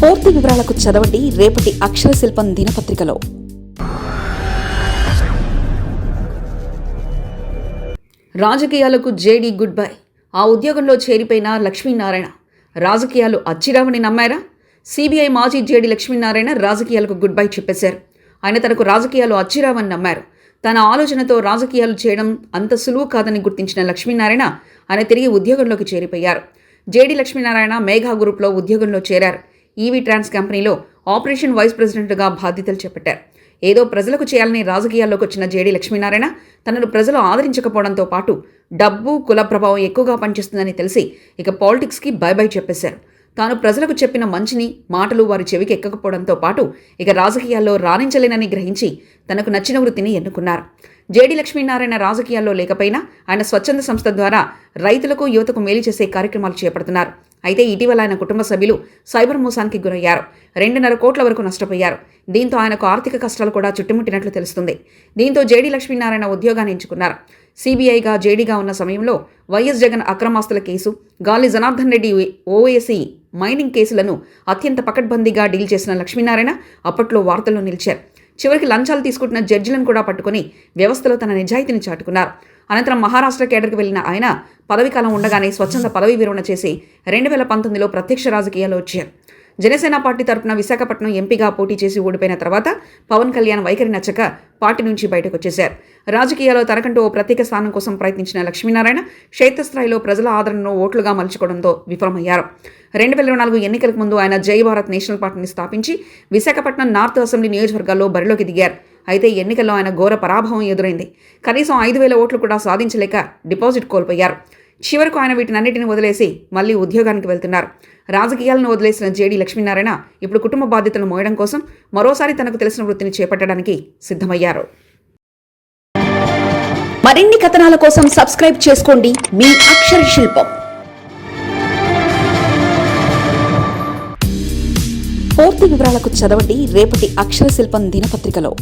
పూర్తి వివరాలకు చదవండి రేపటి అక్షర శిల్పం దినపత్రికలో. రాజకీయాలకు జేడీ గుడ్ బై. ఆ ఉద్యోగంలో చేరిపోయిన లక్ష్మీనారాయణ. రాజకీయాలు అచ్చిరామని నమ్మారా? సిబిఐ మాజీ జేడీ లక్ష్మీనారాయణ రాజకీయాలకు గుడ్ బై చెప్పేశారు. ఆయన తనకు రాజకీయాలు అచ్చిరామని నమ్మారు. తన ఆలోచనతో రాజకీయాలు చేయడం అంత సులువు కాదని గుర్తించిన లక్ష్మీనారాయణ ఆయన తిరిగి ఉద్యోగంలోకి చేరిపోయారు. జేడీ లక్ష్మీనారాయణ మేఘా గ్రూప్లో ఉద్యోగంలో చేరారు. ఈవీ ట్రాన్స్ కంపెనీలో ఆపరేషన్ వైస్ ప్రెసిడెంట్గా బాధ్యతలు చేపట్టారు. ఏదో ప్రజలకు చేయాలని రాజకీయాల్లోకి వచ్చిన జేడీ లక్ష్మీనారాయణ తనను ప్రజలు ఆదరించకపోవడంతో పాటు డబ్బు కుల ప్రభావం ఎక్కువగా పనిచేస్తుందని తెలిసి ఇక పాలిటిక్స్కి బై బై చెప్పేశారు. తాను ప్రజలకు చెప్పిన మంచిని మాటలు వారి చెవికి ఎక్కకపోవడంతో పాటు ఇక రాజకీయాల్లో రాణించలేనని గ్రహించి తనకు నచ్చిన వృత్తిని ఎన్నుకున్నారు. జేడీ లక్ష్మీనారాయణ రాజకీయాల్లో లేకపోయినా ఆయన స్వచ్ఛంద సంస్థ ద్వారా రైతులకు యువతకు మేలు చేసే కార్యక్రమాలు చేపడుతున్నారు. అయితే ఇటీవల ఆయన కుటుంబ సభ్యులు సైబర్ మోసానికి గురయ్యారు. రెండున్నర కోట్ల వరకు నష్టపోయారు. దీంతో ఆయనకు ఆర్థిక కష్టాలు కూడా చుట్టుముట్టినట్లు తెలుస్తుంది. దీంతో జేడీ లక్ష్మీనారాయణ ఉద్యోగాన్ని ఎంచుకున్నారు. సిబిఐగా జేడీగా ఉన్న సమయంలో వైఎస్ జగన్ అక్రమాస్తుల కేసు గాలి జనార్దన్ రెడ్డి ఓఏసీ మైనింగ్ కేసులను అత్యంత పకడ్బందీగా డీల్ చేసిన లక్ష్మీనారాయణ అప్పట్లో వార్తల్లో నిలిచారు. చివరికి లంచాలు తీసుకుంటున్న జడ్జిలను కూడా పట్టుకుని వ్యవస్థలో తన నిజాయితీని చాటుకున్నారు. అనంతరం మహారాష్ట్ర కేడర్కి వెళ్ళిన ఆయన పదవీకాలం ఉండగానే స్వచ్ఛంద పదవీ విరమణ చేసి రెండు వేల పంతొమ్మిదిలో ప్రత్యక్ష రాజకీయాల్లో వచ్చారు. జనసేన పార్టీ తరపున విశాఖపట్నం ఎంపీగా పోటీ చేసి ఓడిపోయిన తర్వాత పవన్ కళ్యాణ్ వైఖరి నచ్చక పార్టీ నుంచి బయటకు వచ్చేశారు. రాజకీయాల్లో తనకంటూ ఓ ప్రత్యేక స్థానం కోసం ప్రయత్నించిన లక్ష్మీనారాయణ క్షేత్రస్థాయిలో ప్రజల ఆదరణను ఓట్లుగా మలుచుకోవడంతో విఫలమయ్యారు. రెండు వేల ఇరవై నాలుగు ఎన్నికలకు ముందు ఆయన జై భారత్ నేషనల్ పార్టీని స్థాపించి విశాఖపట్నం నార్త్ అసెంబ్లీ నియోజకవర్గాల్లో బరిలోకి దిగారు. అయితే ఎన్నికల్లో ఆయన ఘోర పరాభవం ఎదురైంది. కనీసం ఐదు వేల ఓట్లు కూడా సాధించలేక డిపాజిట్ కోల్పోయారు. చివరకు ఆయన వీటినన్నిటిని వదిలేసి మళ్ళీ ఉద్యోగానికి వెళ్తున్నారు. రాజకీయాలను వదిలేసిన జేడీ లక్ష్మీనారాయణ ఇప్పుడు కుటుంబ బాధ్యతను మోయడం కోసం మరోసారి తనకు తెలిసిన వృత్తిని చేపట్టడానికి సిద్ధమయ్యారు. మరిన్ని కథనాల కోసం సబ్స్క్రైబ్ చేసుకోండి మీ అక్షర శిల్పం. పూర్తి వివరాలకు చదవండి రేపటి అక్షర శిల్పం దినపత్రికలో.